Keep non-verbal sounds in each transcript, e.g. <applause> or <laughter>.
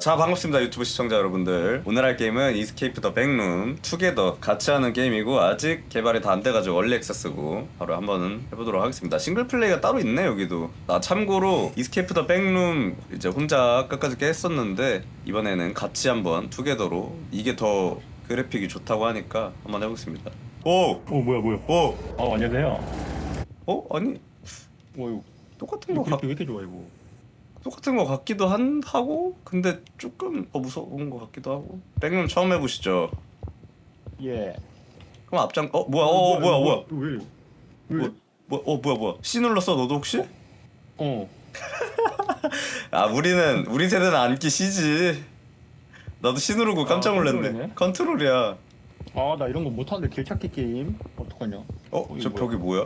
자 반갑습니다 유튜브 시청자 여러분들. 오늘 할 게임은 이스케이프 더 백룸 투게더 같이 하는 게임이고 아직 개발이 다 안 돼가지고 얼리 액세스고 바로 한번 해보도록 하겠습니다. 싱글 플레이가 따로 있네 여기도. 나 참고로 이스케이프 더 백룸 이제 혼자 끝까지 깼었는데 이번에는 같이 한번 투게더로 이게 더 그래픽이 좋다고 하니까 한번 해보겠습니다. 오! 어 뭐야 뭐야? 오! 어 안녕하세요. 어? 아니 뭐 이거 똑같은 거 이거 같, 왜 이렇게 좋아 이거 똑같은 거 같기도 한 하고 근데 조금 더 무서운 거 같기도 하고. 백룸 처음 해보시죠? 예. 그럼 앞장 어 뭐야 어 뭐야 뭐야. 왜? 뭐, 뭐, 어 뭐야 뭐야. C 눌렀어 너도 혹시? 어. <laughs> 아 우리는 우리 세대는 안기 C지. 나도 C 누르고 깜짝 아, 놀랐네. 컨트롤이네? 컨트롤이야. 아 나 이런 거 못하는데 길 찾기 게임. 어떡하냐? 어 어? 저 이거 벽이 뭐야?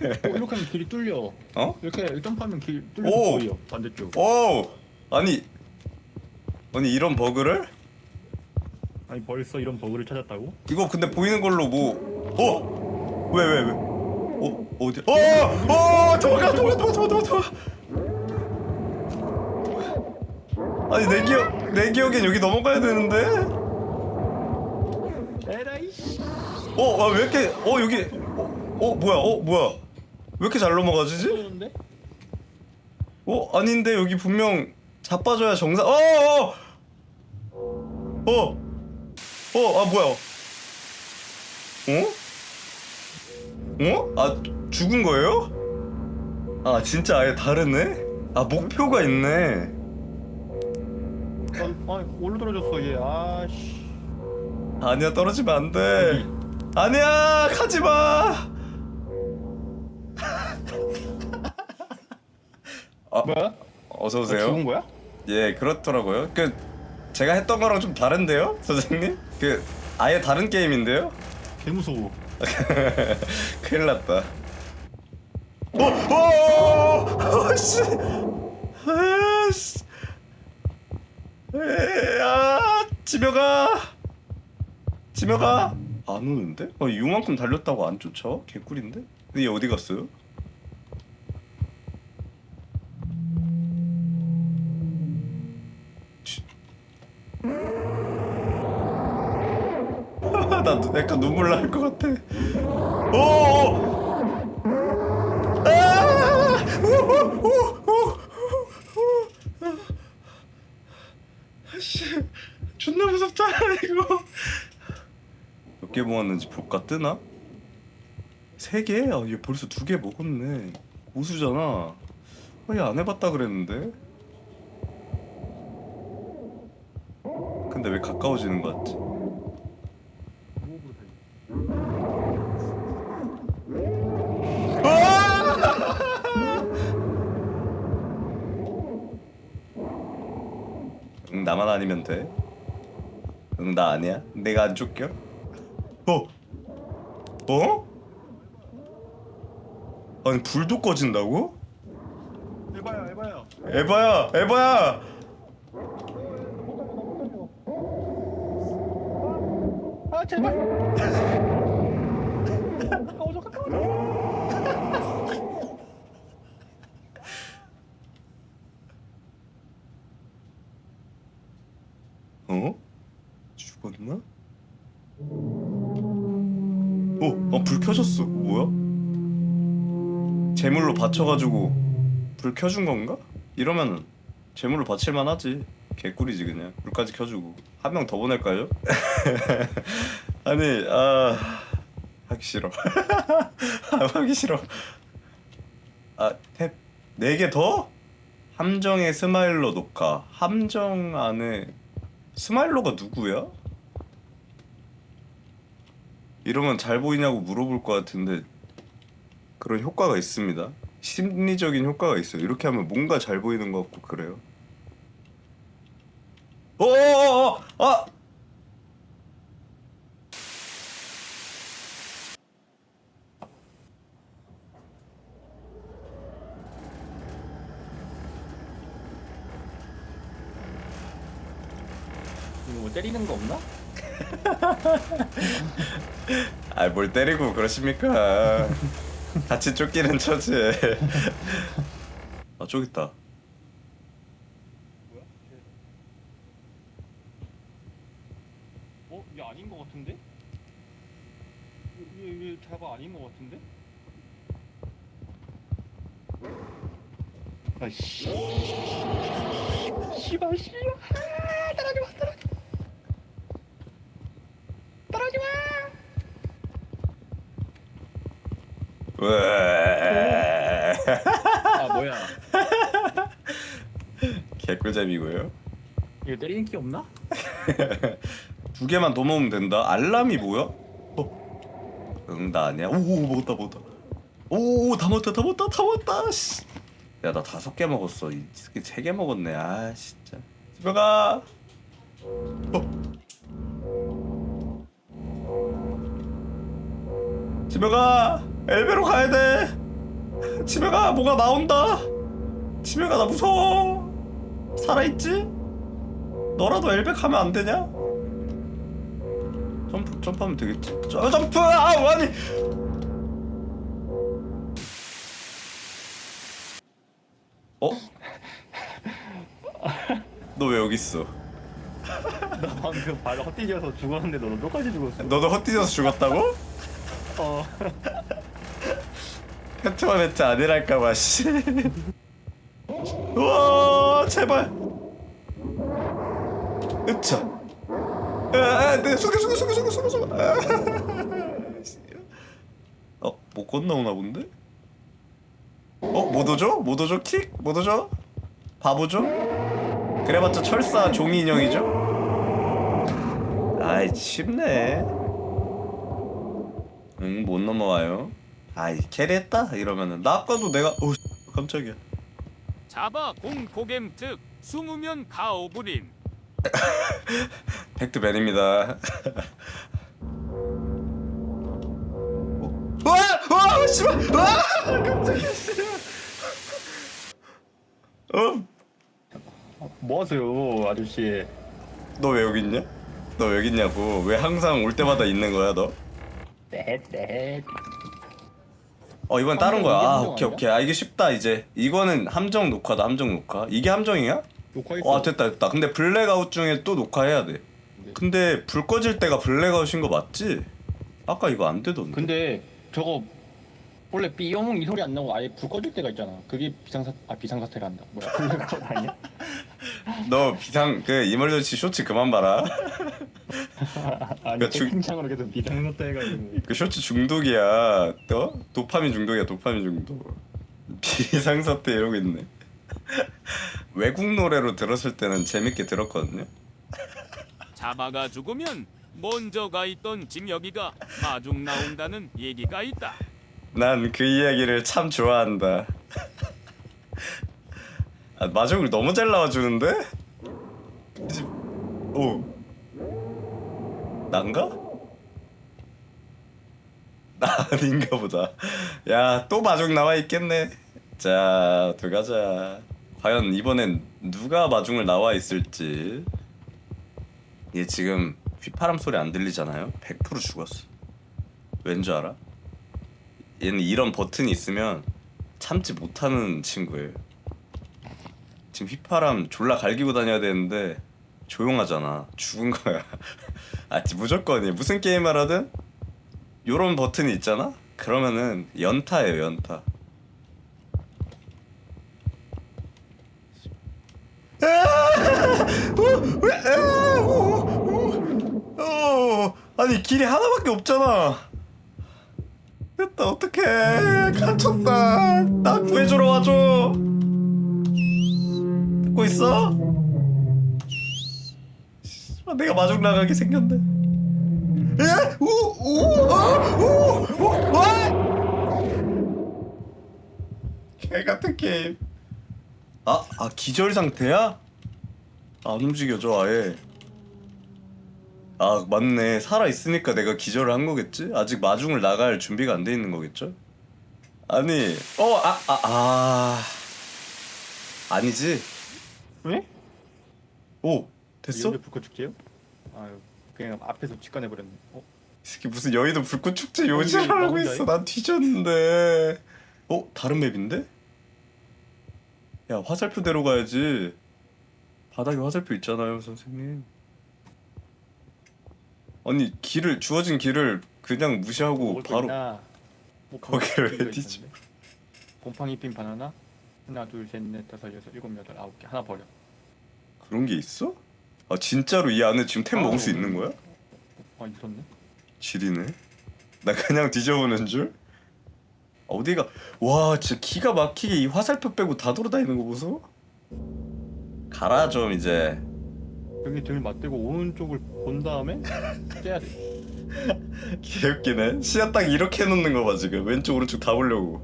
이렇게 하면 길이 뚫려 어? 이렇게 점프하면 길 뚫려서 오! 보여 반대쪽 오! 아니 아니 이런 버그를? 아니 벌써 이런 버그를 찾았다고? 이거 근데 보이는 걸로 뭐 어? 왜 왜 왜? 어? 어디? 어! 어! 도망가 도망가 도망가 도망가 도망가 아니 내 기억 내 기억엔 여기 넘어가야 되는데 에라이 어, 아, 왜 이렇게, 어, 여기, 어, 어, 뭐야, 어, 뭐야. 왜 이렇게 잘 넘어가지지? 어, 아닌데, 여기 분명 자빠져야 정상, 어, 어, 어, 어, 어, 아, 뭐야. 어? 어? 아, 죽은 거예요? 아, 진짜 아예 다르네? 아, 목표가 있네. 아, 아 올로 떨어졌어 얘 아씨 아니야, 떨어지면 안 돼. 아니야, 가지 마. 뭐야? 어서 아, 오세요. 죽은 거야? 예, 그렇더라고요. 그 제가 했던 거랑 좀 다른데요, 선생님? 그 아예 다른 게임인데요? 개 무서워 <laughs> 큰일 났다. 어, 어, 어, 씨, 아, 씨, 에, 아, 집에 가, 집에 가. 안 오는데? 어, 이만큼 달렸다고 안 쫓아와? 개꿀인데? 근데 얘 어디 갔어요? 나 눈- 약간 눈물 날 것 같아. 오! 아! 오! 오! 오! 오! 아씨, 존나 무섭잖아 이거. 몇 개 볼까 뜨나? 세 개? 아, 얘 벌써 두 개 먹었네. 우수잖아. 아, 얘안 해봤다 그랬는데. 근데 왜 가까워지는 거 같지? 응 나만 아니면 돼. 응 나 아니야? 내가 안 쫓겨? 어? 어? 아니 불도 꺼진다고? 에바야 에바야 에바야 에바야 아 제발 받쳐가지고 불 켜준 건가? 이러면 재물로 받칠만 하지. 개꿀이지 그냥. 불까지 켜주고. 한 명 더 보낼까요? <laughs> 아니, 아... 하기 싫어. <laughs> 아, 하기 싫어. 아, 탭. 네개 더? 함정의 스마일러 녹화. 함정 안에 스마일러가 누구야? 이러면 잘 보이냐고 물어볼 것 같은데 그런 효과가 있습니다. 심리적인 효과가 있어요. 이렇게 하면 뭔가 잘 보이는 것 같고 그래요. 어어어 아! 이거 뭐 때리는 거 없나? <laughs> 아뭘 때리고 그러십니까? <laughs> 같이 쫓기는 처지에 아 저기 있다 뭐야? 쟤. 아닌 것 같은데? 얘, 얘, 얘 자가 아닌 것 같은데? 아이씨 씨발 씨발 아, 따라가 따라가 왜? 아 뭐야? 개꿀잼이고요. 이거 때리는 키 없나? <laughs> 두 개만 더 먹으면 된다. 알람이 뭐야? 어? 응, 나 아니야. 오, 먹었다, 먹었다. 오, 다 먹었다, 다 먹었다, 다 먹었다. 씨. 야, 나 다섯 개 먹었어. 이 새끼 세개 먹었네. 아, 진짜. 집에 가. 어. 집에 가. 엘베로 가야 돼. 집에 가. 뭐가 나온다. 집에 가. 나 무서워. 살아있지? 너라도 엘베 가면 안 되냐? 점프 점프하면 되겠지. 저, 점프! 아 아니. 어? 너 왜 여기 있어? <laughs> 나 방금 발 헛디뎌서 죽었는데 너도 똑같이 죽었어. 너도 헛디뎌서 죽었다고? 어. <laughs> 페트와 매트 아니랄까봐 씨. <laughs> 우와 제발. 으차. 아, 네 속여 속여 속여 속여 속여 속여. 아, 씨. 어, 못 건너오나 본데? 어, 못 오죠? 못 오죠? 킥? 못 오죠? 바보죠? 그래봤자 철사 종이 인형이죠? 아이 쉽네. 응, 못 넘어와요. 아이 캐리했다 이러면은 나 아까도 내가 오 깜짝이야. 자바 공 고겜 특 숨으면 가오브림 <laughs> 팩트맨입니다. <laughs> 와! 와! 씨발! 와! 깜짝이야. 씨발. 어? 뭐 하세요, 아저씨? 너왜 여기 있냐? 너왜 여기 있냐고. 왜 항상 올 때마다 있는 거야, 너? 떼떼. 어, 이번 다른 거야. 아, 함정 오케이, 아니야? 오케이. 아, 이게 쉽다, 이제. 이거는 함정 녹화다, 함정 녹화. 이게 함정이야? 녹화했어. 와, 됐다, 됐다. 근데 블랙아웃 중에 또 녹화해야 돼. 네. 근데 불 꺼질 때가 블랙아웃인 거 맞지? 아까 이거 안 되던데. 근데 저거 원래 삐용 이 소리 안 나고 아예 불 꺼질 때가 있잖아. 그게 비상사 아 비상사태가 한다. 뭐야? 블랙아웃 아니야? <laughs> 너 비상 그 이멀전시 쇼츠 그만 봐라. <laughs> 아니 그러니까 중- 채팅창으로 계속 비상사태 해가지고. 그 쇼츠 중독이야. 또 도파민 중독이야. 도파민 중독. 비상사태 이러고 있네. 외국 노래로 들었을 때는 재밌게 들었거든요. 자바가 죽으면 먼저 가 있던 진혁이가 마중 나온다는 얘기가 있다 난 그 이야기를 참 좋아한다. 아, 마중을 너무 잘 나와주는데? 오. 난가? <laughs> 나 아닌가 보다. 야, 또 마중 나와 있겠네. 자, 들어가자. 과연 이번엔 누가 마중을 나와 있을지. 얘 지금 휘파람 소리 안 들리잖아요? 100% 죽었어. 왠 줄 알아? 얘는 이런 버튼이 있으면 참지 못하는 친구예요. 지금 휘파람 졸라 갈기고 다녀야 되는데 조용하잖아. 죽은 거야. 아, 무조건이 무슨 게임을 하든 요런 버튼이 있잖아. 그러면은 연타예요, 연타. 어, 아니 길이 하나밖에 없잖아. 됐다 어떡해 갇혔다 나 구해주러 와줘 듣고 있어? 아, 내가 마중 나가게 생겼네 에? 오! 오! 아! 오! 오! 와! 개같은 게임 아! 아 기절 상태야? 안 움직여져 아예 아 맞네 살아 있으니까 내가 기절을 한 거겠지? 아직 마중을 나갈 준비가 안 돼 있는 거겠죠? 아니 어아아 아, 아. 아니지 왜? 오 됐어? 이게 불꽃 축제요? 아유 그냥 앞에서 직관해 버렸네. 어? 이 새끼 무슨 여의도 불꽃 축제 이게 요지를 하고 나 있어? 난 뒤졌는데 어 다른 맵인데? 야 화살표대로 가야지 바닥에 화살표 있잖아요 선생님 아니 길을 주어진 길을 그냥 무시하고 먹을 거 바로 있나? 뭐 거기를 왜 뒤지? 곰팡이 핀 바나나 하나 둘 셋 넷 다섯 여섯 일곱 여덟 아홉 개 하나 버려 그런 게 있어? 아 진짜로 이 안에 지금 템 먹을 수 아, 있는 거야? 아 있었네 지리네. 나 그냥 뒤져보는 줄. 어디가 와 진짜 기가 막히게 이 화살표 빼고 다 돌아다니는 거 보소. 가라 좀 이제. 여기 등을 맞대고 오른쪽을 본 다음에 째야 돼 <laughs> 개웃기네. 시야 딱 이렇게 해놓는 거 봐 지금 왼쪽 오른쪽 다 보려고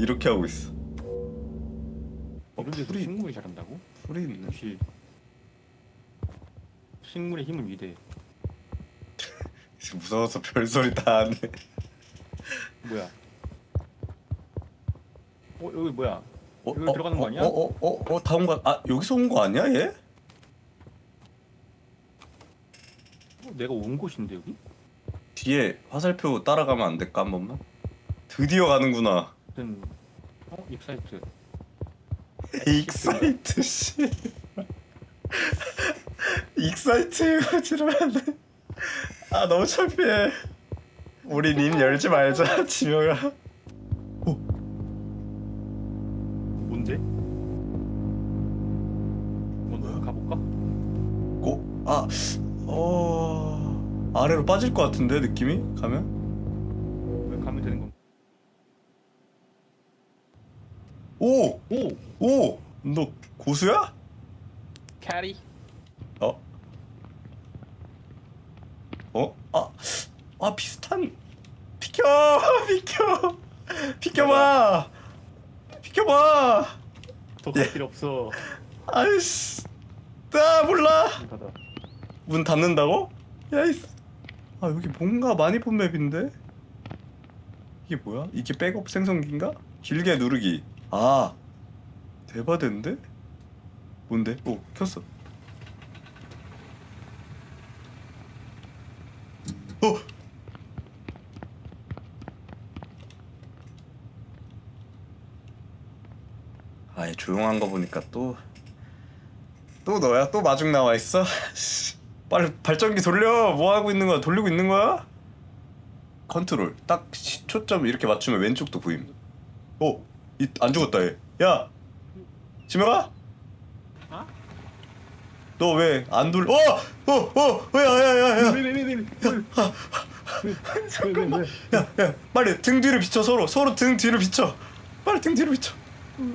이렇게 하고 있어. 어, 이런 데서 풀이 식물이 자란다고? 풀이 있네. 역시 식물의 힘은 위대해 지금 무서워서 별소리 다 하네. 뭐야 어 여기 뭐야 어, 여기 들어가는 거 아니야? 어 어 어 어 다 온 거. 아 여기서 온 거 아니야 얘? 어, 내가 온 곳인데 여기? 뒤에 화살표 따라가면 안 될까 한 번만? 드디어 가는구나. 무슨 어? 익사이트 <laughs> 익사이트 씨. 익사이트 지르면 아 너무 창피해. 우리 님 열지 말자 지명아. 뭔데? 뭐 가볼까? 고? 아, 어 아래로 빠질 것 같은데 느낌이 가면? 왜 가면 되는 건? 오, 오! 오, 너 고수야? 캐리 어? 어? 아, 아 비슷한. 비켜, <laughs> 비켜, 비켜봐, 비켜봐. 더갈 예. 필요 없어 아이씨, 나 몰라. 문 닫는다고? 야이, 아 여기 뭔가 많이 본 맵인데? 이게 뭐야? 이게 백업 생성기인가? 길게 누르기. 아, 대바된데? 뭔데? 오, 켰어. 어. 아예 조용한 거 보니까 또 또 너야? 또 마중 나와 있어? 씨, <laughs> 빨리 발전기 돌려. 뭐 하고 있는 거야? 돌리고 있는 거야? 컨트롤. 딱 시- 초점 이렇게 맞추면 왼쪽도 보임. 오, 이, 안 죽었다 얘. 야, 지명아? 어? 너왜안 돌? 어, 어, 어, 야, 야, 야, 야, 왜왜왜왜왜 잠깐만. 야, 야, 빨리 등 뒤를 비춰 서로. 서로 등 뒤를 비춰. 빨리 등 뒤를 비춰.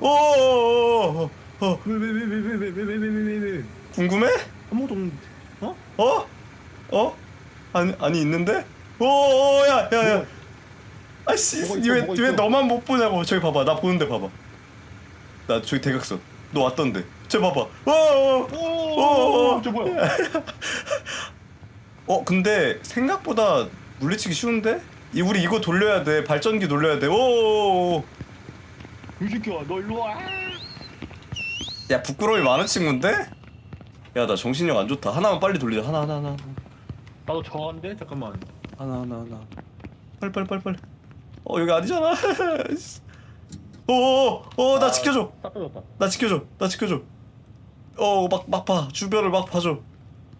오, 오, 오, 어, 왜왜왜왜왜왜왜왜왜 궁금해? 아무것도 없는데 어? 어? 어? 아니 아니 있는데? 오 야 야 야. 뭐가- 아씨 뭐가 있어, 왜 뭐가 왜 있어? 너만 못 보냐고 저기 봐봐 나 보는데 봐봐 나 저기 대각선 너 왔던데 저 봐봐. 어어 어, 오저 뭐야? 어 근데 생각보다 물리치기 쉬운데? 이 우리 이거 돌려야 돼. 발전기 돌려야 돼오야 이 새끼야 너 일로 와. 부끄러움이 많은 친구인데? 야 나 정신력 안 좋다. 하나만 빨리 돌리자. 하나 하나 하나. 나도 저한데? 잠깐만. 하나 하나 하나. 빨리 빨리 빨리 빨리. 어 여기 아니잖아. <laughs> 오오나 아, 지켜줘. 딱 떨어졌다. 나 지켜줘. 나 지켜줘 어막 막 봐. 주변을 막 봐줘.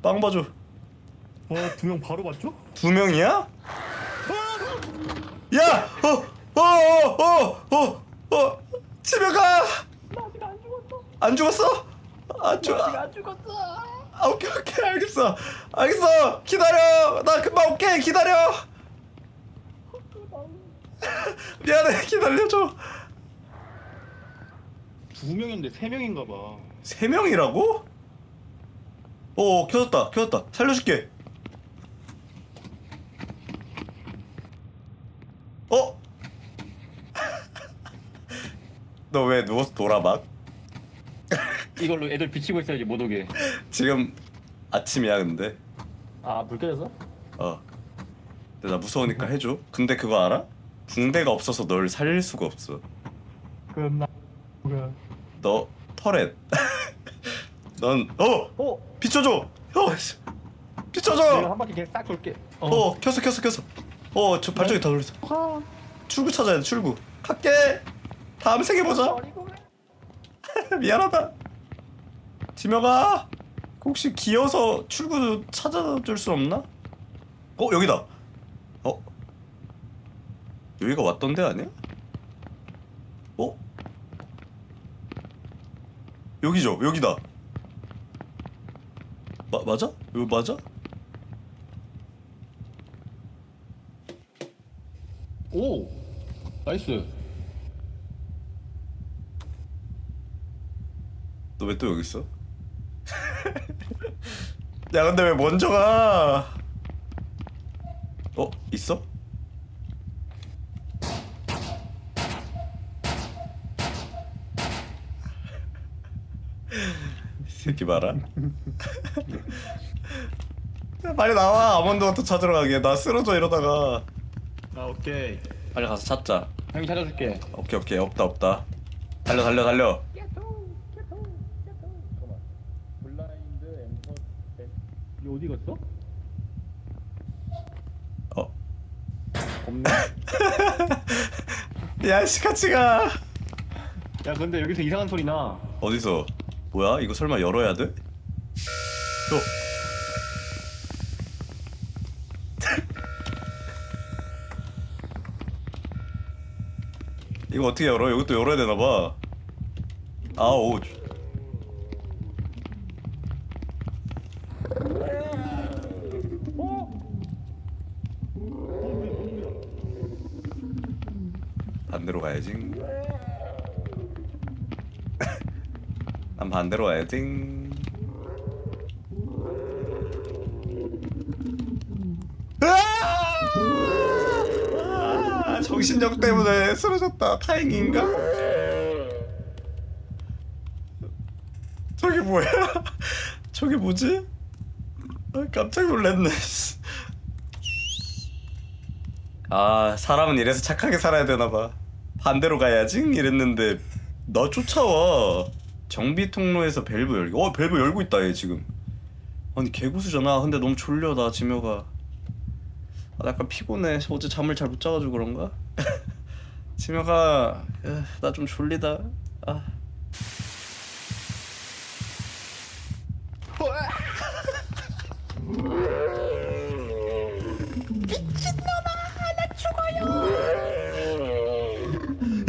빵 봐줘. 어 두 명 바로 봤죠? 두 명이야? 어, 야어 어 어 어 어 어. 집에 가! 나 아직 안 죽었어. 안 죽었어? 안 죽어 아직 안 죽었어. 아, 오케이 오케이. 알겠어. 알겠어. 기다려. 나 금방 올게. 기다려. <laughs> 미안해. 기다려줘. 두 명인데 세 명인가 봐 세 명이라고? 오 켜졌다 켜졌다 살려줄게 어? <laughs> 너 왜 누워서 돌아봐? 이걸로 애들 비치고 있어야지 못 오게 지금 아침이야 근데 아 불 켜졌어? 어 근데 나 무서우니까 해줘 근데 그거 알아? 붕대가 없어서 널 살릴 수가 없어 그럼 나 너 터렛 <laughs> 넌 어! 어? 비춰줘! 어! 씨. 내가 비춰줘! 한 바퀴 그냥 싹 돌게 어, 켰어 켰어 켰어 어저 발전기 다 돌렸어 아, 출구 찾아야 돼 출구 갈게 다음 생에 보자 <laughs> 미안하다 지명아 혹시 기어서 출구 찾아줄 수 없나? 어 여기다. 어 여기가 왔던 데 아니야? 어 여기죠 여기다. 마, 맞아? 여기 맞아? 오 나이스 너 왜 또 여기 있어? <laughs> 야 근데 왜 먼저 가? 어 있어? <laughs> 이 새끼 봐라. 야, 빨리 나와 아몬드부터 찾으러 가게. 나 쓰러져 이러다가. 아 오케이 빨리 가서 찾자. 형이 찾아줄게 오케이 오케이 없다 없다. 달려 달려 달려. 블라인드 엠퍼 이 어디 갔어? 어. 없네 <laughs> 야씨 같이 가. 야 근데 여기서 이상한 소리 나 어디서? 뭐야? 이거 설마 열어야 돼? 어. <laughs> 이거 어떻게 열어? 이것도 열어야 되나 봐. 아, 오. 반대로 가야지. 난 반대로 와야지. 아! 정신력 때문에 쓰러졌다. 다행인가? 저게 뭐야? <laughs> 저게 뭐지? 아, 깜짝 놀랐네. 씨. 아 사람은 이래서 착하게 살아야 되나 봐. 반대로 가야지 이랬는데 나 쫓아와. 정비 통로에서 밸브 열기. 어 밸브 열고 있다 얘 지금. 아니 개구수잖아. 근데 너무 졸려 나 지묘가. 아, 나 약간 피곤해. 어제 잠을 잘 못 자가지고 그런가? <laughs> 지묘가 나 좀 졸리다. 아.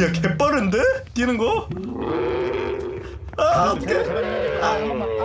야 개빠른데? 뛰는 거? 아 어떡해 아, 한 번만